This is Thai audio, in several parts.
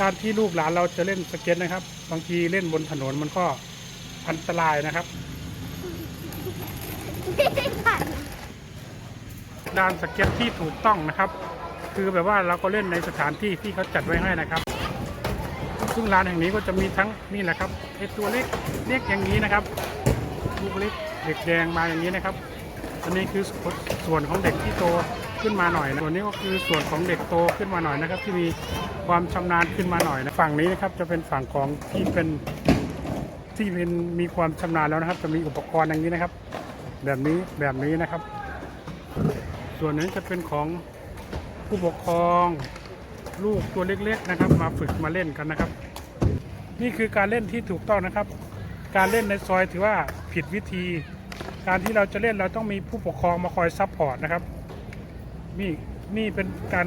การที่ลูกหลานเราจะเล่นสเก็ตนะครับ บางทีเล่นบนถนนมันก็อันตรายนะครับ ด้านสเก็ตที่ถูกต้องนะครับ คือแบบว่าเราก็เล่นในสถานที่ที่เขาจัดไว้ให้นะครับ ซึ่งร้านแห่งนี้ก็จะมีทั้งนี่แหละครับไอตัวเล็กเล็กอย่างนี้นะครับลูกเล็กเด็กแดงมาอย่างนี้นะครับ อันนี้คือส่วนของเด็กที่โต ขึ้นมาหน่อยนะส่วนนี้ก็คือส่วนของเด็กโตขึ้นมาหน่อยนะครับ ที่มีความชำนาญขึ้นมาหน่อยนะฝั่งนี้นะครับจะเป็นฝั่งของที่เป็นที่เป็นมีความชำนาญแล้วนะครับ จะมีอุปกรณ์อย่างนี้นะครับ แบบนี้แบบนี้นะครับ ส่วนนี้จะเป็นของผู้ปกครองลูกตัวเล็กๆนะครับ มาฝึกมาเล่นกันนะครับ นี่คือการเล่นที่ถูกต้องนะครับ การเล่นในซอยถือว่าผิดวิธี การที่เราจะเล่นเราต้องมีผู้ปกครองมาคอยซัพพอร์ตนะครับ นี่นี่เป็นการ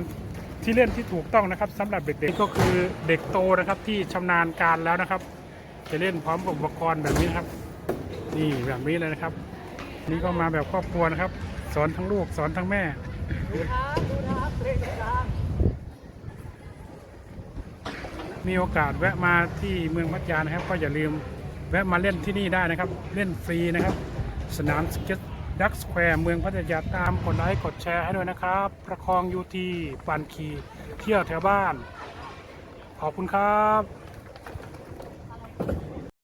ที่เล่นที่ถูกต้องนะครับสำหรับเด็กๆก็คือเด็กโตนะครับที่ชำนาญการแล้วนะครับ จะเล่นพร้อมกับอุปกรณ์แบบนี้นะครับ นี่แบบนี้เลยนะครับ นี่ก็มาแบบครอบครัวนะครับ สอนทั้งลูกสอนทั้งแม่มีโอกาสแวะมาที่เมืองพัทยานะครับ ก็อย่าลืมแวะมาเล่นที่นี่ได้นะครับ เล่นฟรีนะครับ สนามสเก็ต ดักสแควร์เมืองพัทยาตามกดไลค์กดแชร์ให้ด้วยนะครับ ประคองยูทีปันคีเที่ยวแถวบ้าน ขอบคุณครับ